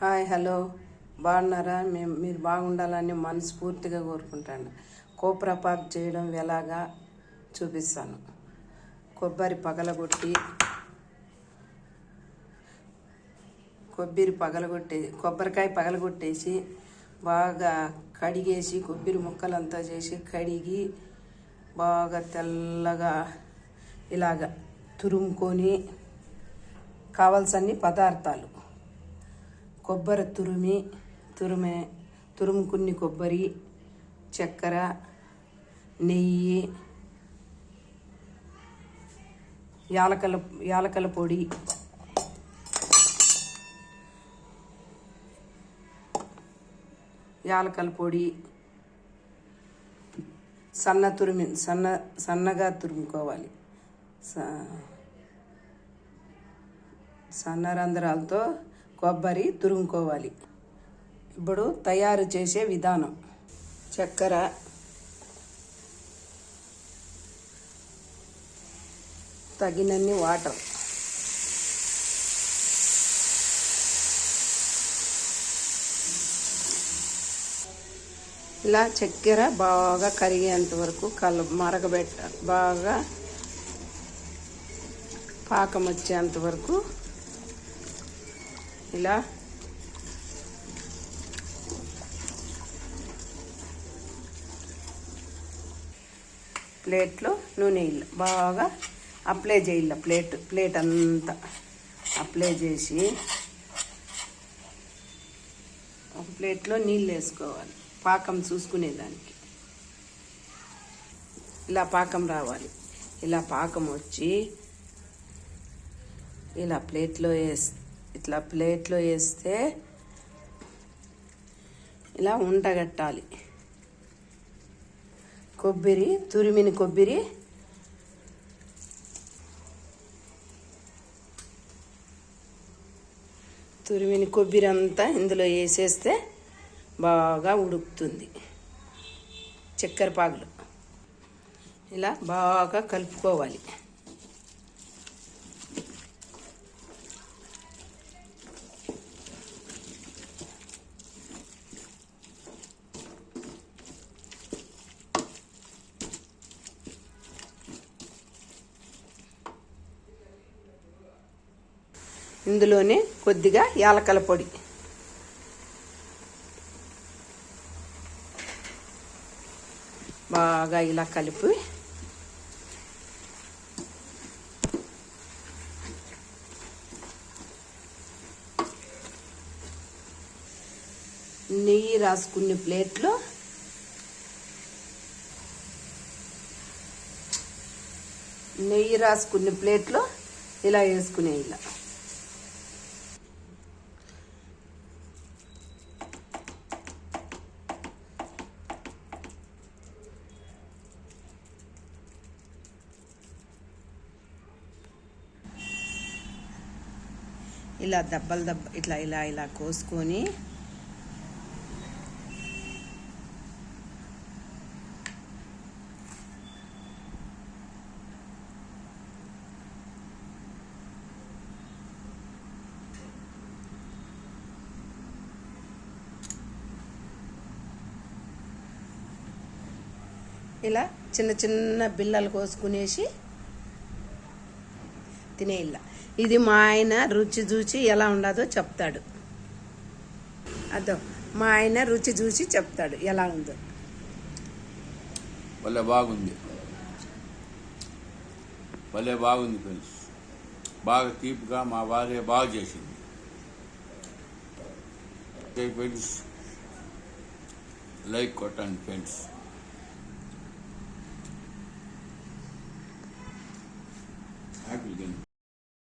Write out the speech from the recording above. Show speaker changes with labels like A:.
A: Hi hello. బాగున్నారా? మేము మీరు బాగుండాలని మనస్ఫూర్తిగా కోరుకుంటాను. కోప్రా పాక్ చేయడం ఎలాగా చూపిస్తాను. కొబ్బరి పగలగొట్టి కొబ్బరి పగలగొట్టే కొబ్బరికాయ పగలగొట్టేసి బాగా కడిగేసి కొబ్బరి ముక్కలంతా చేసి కడిగి బాగా తెల్లగా ఇలాగ తురుముకొని కావాల్సన్ని పదార్థాలు కొబ్బరి తురిమి తురిమే తురుముకున్ని కొబ్బరి చక్కెర నెయ్యి యాలకల యాలకల పొడి. యాలకల పొడి. సన్న తురిమి సన్న సన్నగా తురుముకోవాలి. సన్న రంధ్రాలతో కొబ్బరి తురుముకోవాలి. ఇప్పుడు తయారు చేసే విధానం. చక్కెర. తగినన్ని వాటర్. ఇలా చక్కెర బాగా కరిగేంత వరకు కల మరగబెట్ట బాగా పాకం వచ్చేంత వరకు ఇలా. ప్లేట్లో నూనె ఇల్ల. బాగా అప్లై చేయాల ప్లేట్ ప్లేట్ అంతా అప్లై చేసి ఒక ప్లేట్లో నీళ్ళు వేసుకోవాలి పాకం చూసుకునేదానికి. ఇలా పాకం రావాలి. ఇలా పాకం వచ్చి ఇలా ప్లేట్లో వేసి ఇట్లా ప్లేట్లో వేస్తే ఇలా ఉండగట్టాలి కొబ్బరి తురిమిని కొబ్బరి. తురిమిని కొబ్బరి అంతా ఇందులో వేసేస్తే బాగా ఉడుకుతుంది. చక్కెర పాగులు ఇలా బాగా కలుపుకోవాలి. ఇందులోనే కొద్దిగా యాలకల పొడి. బాగా ఇలా కలిపి నెయ్యి రాసుకునే ప్లేట్లో నెయ్యి రాసుకునే ప్లేట్లో ఇలా వేసుకునే ఇలా. ఇలా దెబ్బలు దెబ్బ ఇట్లా ఇలా ఇలా కోసుకొని ఇలా చిన్న చిన్న బిల్లలు కోసుకునేసి తినేయిల్ల ఇది మా ఆయన రుచి చూచి ఎలా ఉండదో చెప్తాడు. అదో మా ఆయన రుచి చూసి చెప్తాడు ఎలా ఉందో.
B: భలే బాగుంది. భలే బాగుంది ఫ్రెండ్స్. బాగా తీపిగా మా భార్య బాగా చేసింది. ఫ్రెండ్స్. లైక్ కొట్టండి ఫ్రెండ్స్.